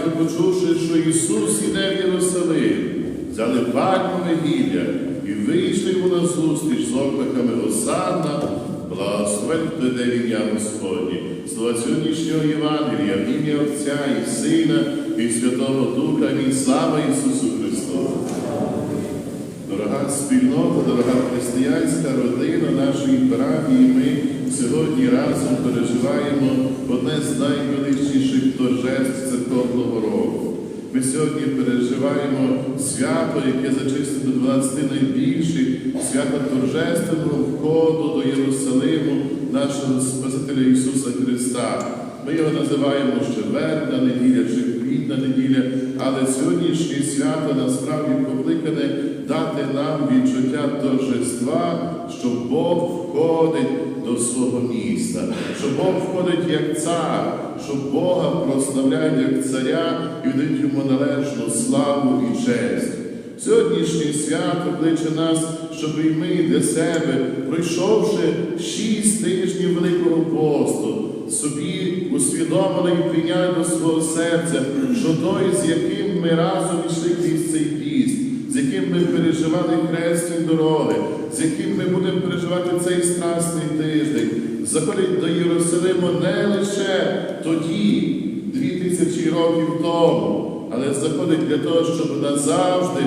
батько, почувши, що Ісус іде в Єрусалим, взяли пальмове гілля і вийшли йому на зустріч з окликами Осанна, благословен в ім'я Господні. Слова сьогоднішнього Євангелія, в ім'я Отця і Сина, і Святого Духа, і слава Ісусу Христу. Дорога спільнота, дорога християнська родина нашої парафії, ми сьогодні разом переживаємо одне з найвеличніших торжеств церковного року. Ми сьогодні переживаємо свято, яке зачислено до 12 найбільших, свято торжественного входу до Єрусалиму нашого Спасителя Ісуса Христа. Ми його називаємо Щеверна неділя чи квітна неділя, але сьогоднішнє свято насправді покликане дати нам відчуття торжества, що Бог входить до свого міста, що Бог входить як цар, що Бога прославляють як царя і дають йому належну славу і честь. Сьогоднішнє свято кличе нас, щоб і ми для себе, пройшовши шість тижнів Великого посту, собі усвідомили і прийняли до свого серця, що той, з яким ми разом йшли крізь цей піст, з яким ми переживали хресні дороги, з яким ми будемо переживати цей страсний тиждень, заходить до Єрусалиму не лише тоді, дві тисячі років тому, але заходить для того, щоб назавжди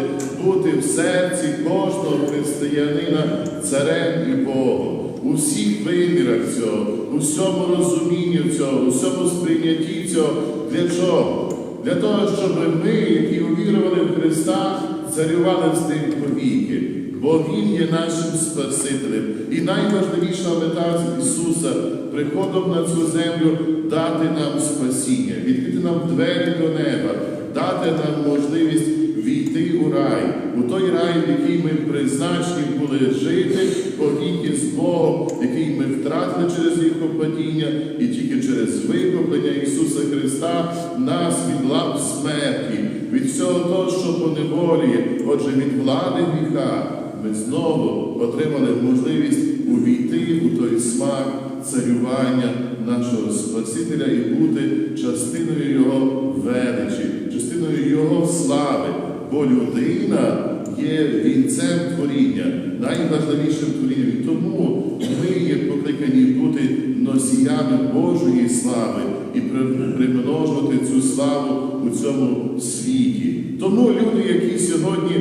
бути в серці кожного християнина царем і Богом. У всіх вимірах цього, у всьому розумінні цього, у всьому сприйнятті цього. Для чого? Для того, щоб ми, які увірували в Христа, царювали з ним повіки. Бо Він є нашим Спасителем. І найважливіша мета Ісуса приходом на цю землю дати нам спасіння, відкрити нам двері до неба, дати нам можливість війти у рай, у той рай, в який ми призначені були жити повіки з Богом, який ми втратили через їх падіння, і тільки через викуплення Ісуса Христа нас від лап смерті, від всього того, що поневолює, отже, від влади гріха, ми знову отримали можливість увійти у той смак царювання нашого Спасителя і бути частиною Його величі, частиною Його слави. Бо людина є вінцем творіння, найважливішим творінням. І тому ми є покликані бути носіями Божої слави і при- примножувати цю славу у цьому світі. Тому люди, які сьогодні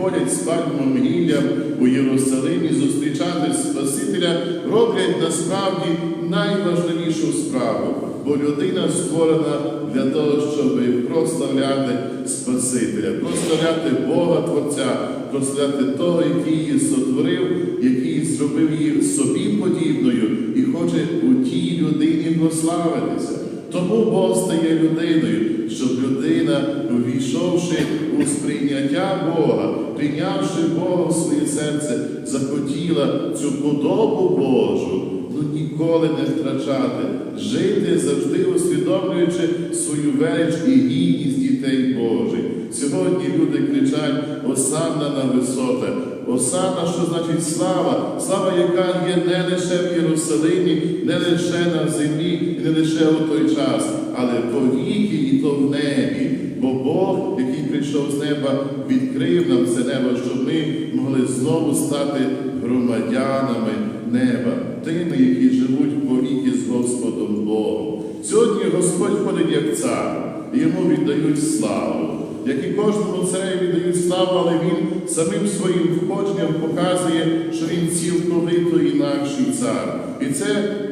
виходять з пальмовим гіллям у Єрусалимі зустрічати Спасителя, роблять насправді найважливішу справу, бо людина створена для того, щоб прославляти Спасителя, прославляти Бога Творця, прославляти того, який її сотворив, який зробив її собі подібною і хоче у тій людині прославитися. Тому Бог стає людиною, щоб людина, увійшовши у сприйняття Бога, прийнявши Бога в своє серце, захотіла цю подобу Божу ну ніколи не втрачати, жити завжди усвідомлюючи свою велич і гідність дітей Божих. Сьогодні люди кричать Осанна на висоте. Осанна, що значить слава, слава, яка є не лише в Єрусалимі, не лише на землі, і не лише у той час, але повіки і то в небі. Бо Бог, який прийшов з неба, відкрив нам це небо, щоб ми могли знову стати громадянами неба, тими, які живуть повіки з Господом Богом. Сьогодні Господь ходить як цар, і йому віддають славу. Як і кожному цареві віддають славу, але він самим своїм входженням показує, що він цілковито інакший цар. І це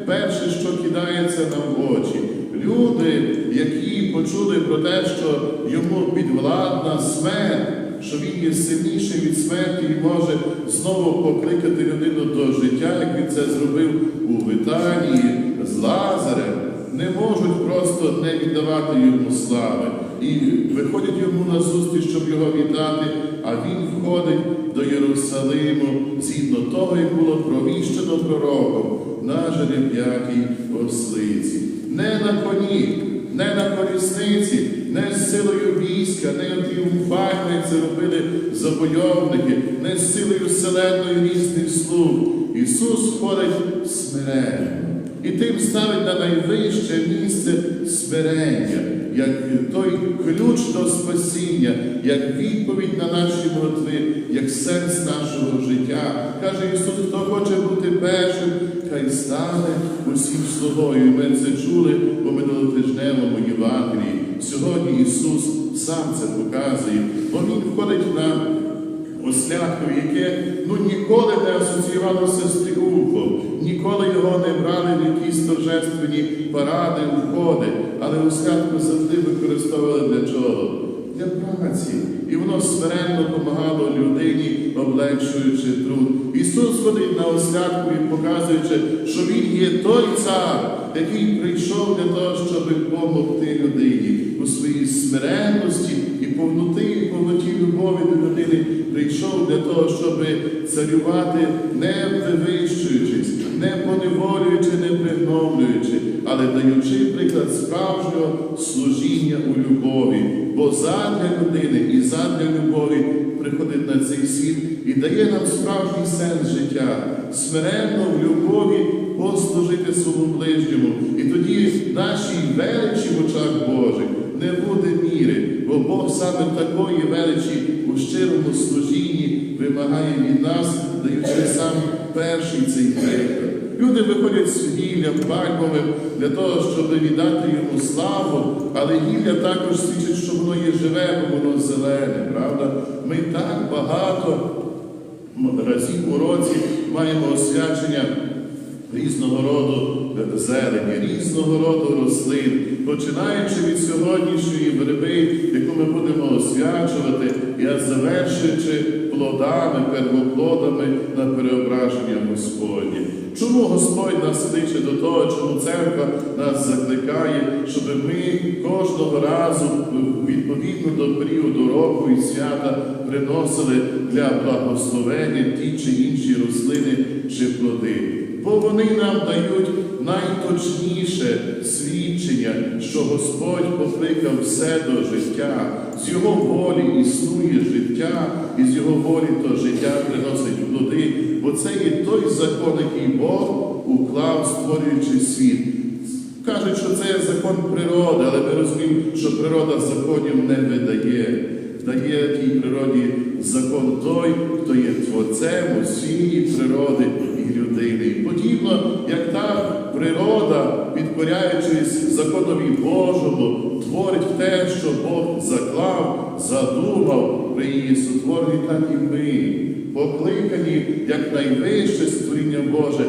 перше, що кидається нам в очі. Люди, які почули про те, що йому підвладна смерть, що він є сильніший від смерті і може знову покликати людину до життя, як він це зробив у Витанії з Лазарем, не можуть просто не віддавати йому слави. І виходять йому на зустріч, щоб його вітати, а він входить до Єрусалиму згідно того, як було провіщено пророком на жереб'ятій ослиці. Не на коні, не на колісниці, не з силою війська, не тріумфально, як це робили завойовники, не з силою вселенної різних слуг. Ісус входить смиренно. І тим ставить на найвище місце смирення. Як той ключ до спасіння, як відповідь на наші молитви, як сенс нашого життя. Каже Ісус, хто хоче бути першим, хай стане усім слугою. І Ми це чули по минулотижневому Євангелії. Сьогодні Ісус сам це показує, бо Він входить на Ослятко, яке ну ніколи не асоціювалося з тріумфом, ніколи його не брали в якісь торжественні паради, входи, але ослятко завжди використовували для чого? Для праці. І воно смиренно допомагало людині, облегшуючи труд. Ісус ходить на ослятку і показуючи, що Він є той цар, який прийшов для того, щоб допомогти людині у своїй смиренності і повноті любові до людини прийшов для того, щоб царювати, не вивищуючись, не поневолюючи, не пригновлюючи, але даючи приклад справжнього служіння у любові. Бо задля людини і задля любові приходить на цей світ і дає нам справжній сенс життя, смиренно в любові послужити своєму ближньому. І тоді нашій величі в очах Божих не буде міри, Бог саме такої величі у щирому служінні вимагає від нас, даючи сам перший цей приклад. Люди виходять з гіллям пальмовим для того, щоб віддати йому славу, але гілля також свідчить, що воно є живе, бо воно зелене, правда? Ми так багато разів у році маємо освячення різного роду зелені, різного роду рослин, починаючи від сьогоднішньої верби, яку ми будемо освячувати, і завершуючи плодами, первоплодами на переображення Господнє. Чому Господь нас кличе до того, чому церква нас закликає, щоб ми кожного разу відповідно до періоду року і свята приносили для благословення ті чи інші рослини чи плоди? Бо вони нам дають найточніше свідчення, що Господь покликав все до життя, з його волі існує життя, і з його волі то життя приносить плоди, бо це є той закон, який Бог уклав, створюючи світ. Кажуть, що це закон природи, але ми розуміємо, що природа законів не видає. Дає тій природі закон той, хто є творцем усієї природи людини. Подібно, як та природа, підкоряючись законові Божому, творить те, що Бог заклав, задумав при її сотворенні, так і ми. Покликані як найвище створіння Боже,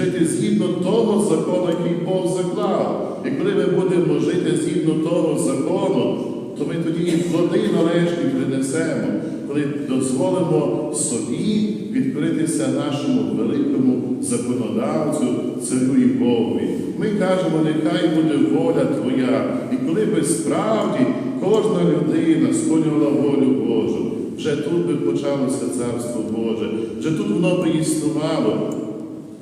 жити згідно того закону, який Бог заклав. І коли ми будемо жити згідно того закону, то ми тоді і плоди належні принесемо, коли дозволимо собі відкритися нашому великому законодавцю, царю і Богові. Ми кажемо, нехай буде воля Твоя. І коли би справді кожна людина сповнювала волю Божу, вже тут би почалося Царство Боже, вже тут воно би існувало.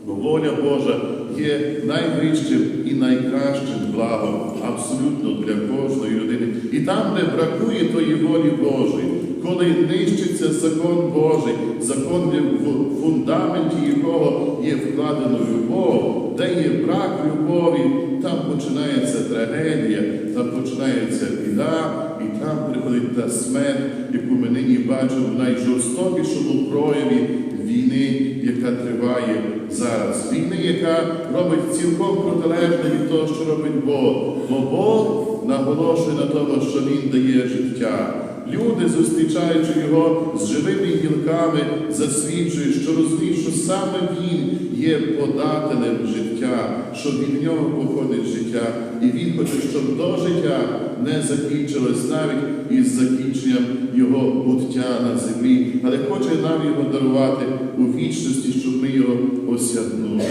Бо воля Божа є найвищим і найкращим благом абсолютно для кожної людини. І там, де бракує тої волі Божої, коли нищиться закон Божий, закон, в фундаменті якого є вкладено любов, де є брак любові, там починається трагедія, там починається біда, і там приходить та смерть, яку ми нині бачимо в найжорстокішому прояві війни, яка триває зараз. Війни, яка робить цілком протилежне від того, що робить Бог. Бо Бог наголошує на тому, що Він дає життя. Люди, зустрічаючи його з живими гілками, засвідчують, що розуміють, що саме він є подателем життя, що від нього походить життя, і він хоче, щоб до життя не закінчилось навіть із закінченням його буття на землі, але хоче нам його дарувати у вічності, щоб ми його осягнули.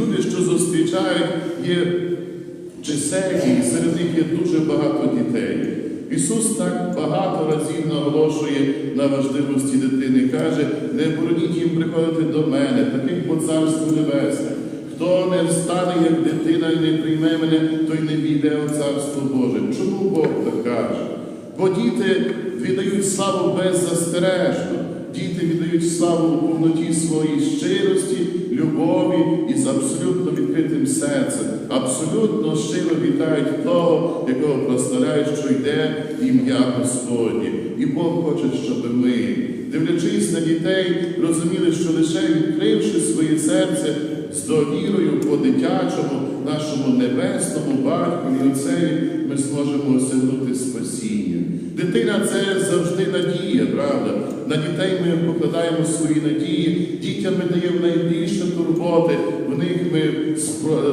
Люди, що зустрічають, є чисельні, серед них є дуже багато дітей. Ісус так багато разів наголошує на важливості дитини. Каже, не бороніть їм приходити до мене, таких по царству небесне. Хто не встане, як дитина, і не прийме мене, той не війде у царство Боже. Чому Бог так каже? Бо діти віддають славу беззастережно. Діти віддають славу у повноті своїй щирості, любові і з абсолютно відкритим серцем, абсолютно щиро вітають того, якого прославляють, що йде ім'я Господнє. І Бог хоче, щоб ми, дивлячись на дітей, розуміли, що лише відкривши своє серце з довірою по-дитячому, нашому небесному батькові Отцеві, ми зможемо осягнути спасіння. Дитина це завжди надія, правда? На дітей ми покладаємо свої надії, дітям ми даємо найбільше турботи, в них ми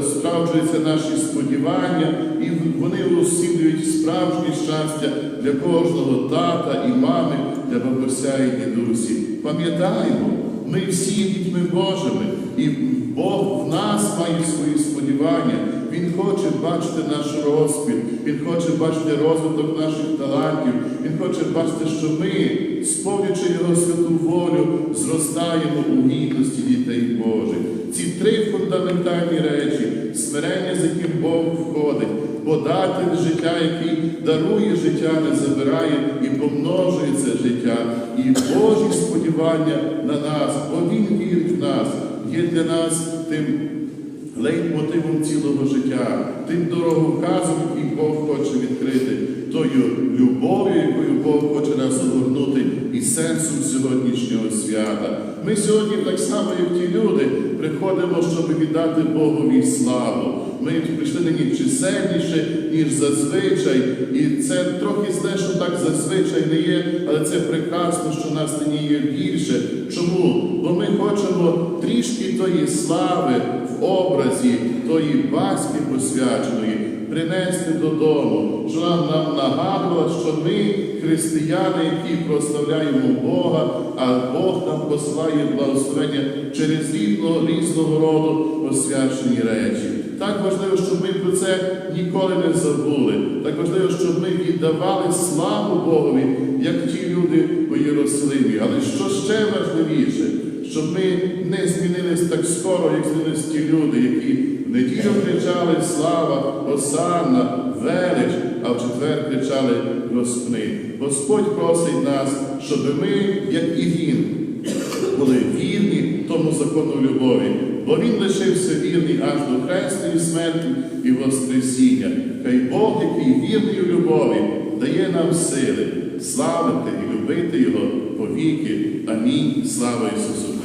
справджуються наші сподівання, і вони усілюють справжнє щастя для кожного тата і мами, для бабуся і дідусі. Пам'ятаємо, ми всі дітьми Божими, і Бог в нас має свої сподівання. Він хоче бачити наш розквіт, Він хоче бачити розвиток наших талантів, Він хоче бачити, що ми, сповнюючи Його святу волю, зростаємо у гідності дітей Божих. Ці три фундаментальні речі, смирення, з яким Бог входить, податель життя, який дарує життя, не забирає і помножує це життя, і Божі сподівання на нас, бо Він вірить в нас, є для нас тим лейтмотивом цілого життя, тим дороговказом, який Бог хоче відкрити, тою любов'ю, якою Бог хоче нас огорнути, і сенсом сьогоднішнього свята. Ми сьогодні, так само, як ті люди, приходимо, щоб віддати Богові славу. Ми прийшли нині чисельніше, ніж зазвичай, і це трохи зле, що так зазвичай не є, але це прекрасно, що нас нині є більше. Чому? Бо ми хочемо трішки тої слави в образі тої Пасхи посвяченої принести додому, що нам, нам нагадувала, що ми християни, які прославляємо Бога, а Бог нам посилає благословення через різного, різного роду посвячені речі. Так важливо, щоб ми про це ніколи не забули. Так важливо, щоб ми віддавали славу Богові, як ті люди у Єрусалимі. Але що ще важливіше, щоб ми не змінились так скоро, як змінились ті люди, які неділю кричали Слава, Осанна, велич, а в четвер кричали Господи. Господь просить нас, щоб ми, як і Він, були вірні тому закону любові, бо він лишився вірний аж до хресної смерті і Воскресіння. Хай Бог, який вірний у любові, дає нам сили славити і любити Його повіки. Амінь. Слава Ісусу Христу!